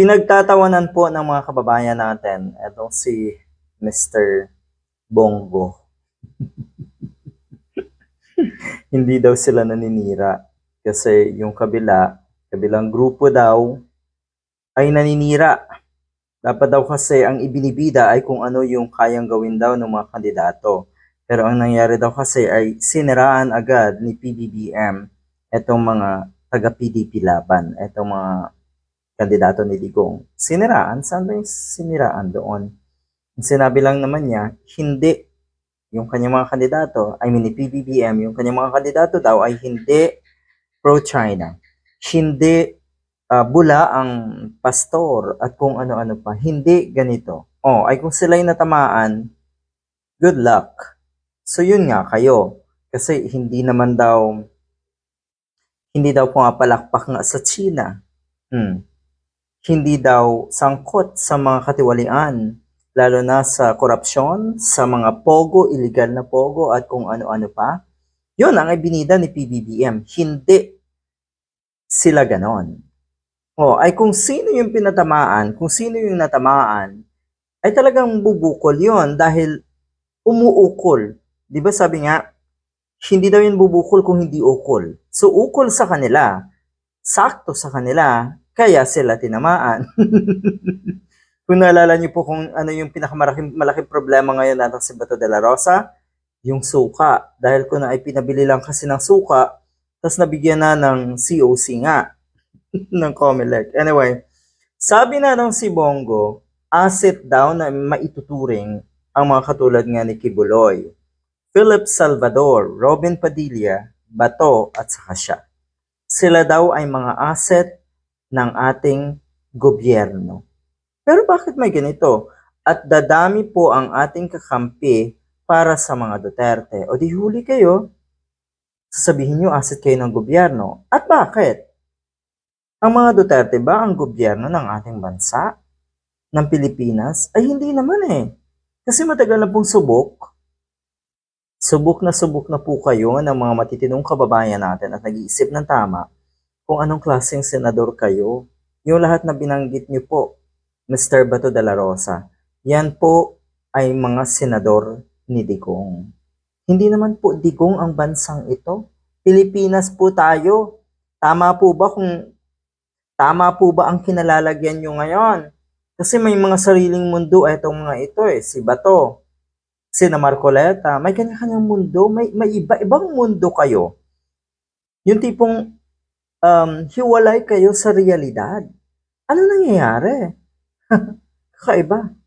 Pinagtatawanan po ng mga kababayan natin etong si Mr. Bongo. Hindi daw sila naninira kasi yung kabila, kabilang grupo daw ay naninira. Dapat daw kasi ang ibinibida ay kung ano yung kayang gawin daw ng mga kandidato. Pero ang nangyari daw kasi ay siniraan agad ni PBBM etong mga taga-PDP laban, etong mga kandidato ni Digong. Siniraan? Saan ba yung siniraan doon? Sinabi lang naman niya, hindi yung kanyang mga kandidato, I mean ni PBBM, yung kanyang mga kandidato daw ay hindi pro-China. Hindi ah, bula ang pastor at kung ano-ano pa. Hindi ganito. Oh, ay kung sila'y natamaan, good luck. So yun nga kayo. Kasi hindi naman daw hindi daw pumapalakpak nga sa China. Hmm. Hindi daw sangkot sa mga katiwalian, lalo na sa korupsyon, sa mga pogo, illegal na pogo at kung ano-ano pa. Yun ang ibinida ni PBBM. Hindi sila ganon. O, ay kung sino yung pinatamaan, kung sino yung natamaan, ay talagang bubukol yon dahil umuukol. Di ba sabi nga, hindi daw yun bubukol kung hindi ukol. So, ukol sa kanila, sakto sa kanila, kaya sila tinamaan. kung naalala niyo po kung ano yung pinakamalaking malaking problema ngayon natin si Bato de la Rosa, yung suka. Dahil kung ay pinabili lang kasi ng suka, tapos nabigyan na ng COC nga ng Comelec. Anyway, sabi na nung si Bongo, asset daw na maituturing ang mga katulad nga ni Kibuloy, Philip Salvador, Robin Padilla, Bato at saka siya. Sila daw ay mga asset ng ating gobyerno. Pero bakit may ganito? At dadami po ang ating kakampi para sa mga Duterte. O di huli kayo, sasabihin nyo asset kayo ng gobyerno. At bakit? Ang mga Duterte ba ang gobyerno ng ating bansa? Ng Pilipinas? Ay hindi naman eh. Kasi matagal na pong subok. Subok na subok na po kayo ng mga matitinong kababayan natin at nag-iisip ng tama kung anong klaseng senador kayo. Yung lahat na binanggit niyo po, Mr. Bato de la Rosa, yan po ay mga senador ni Digong. Hindi naman po Digong ang bansang ito. Pilipinas po tayo. Tama po ba kung tama po ba ang kinalalagyan nyo ngayon? Kasi may mga sariling mundo etong mga ito eh. Si Bato, si na Marcoleta, may kanya-kanyang mundo, may, may iba-ibang mundo kayo. Yung tipong um, hiwalay kayo sa realidad. Ano nangyayari? Kakaiba.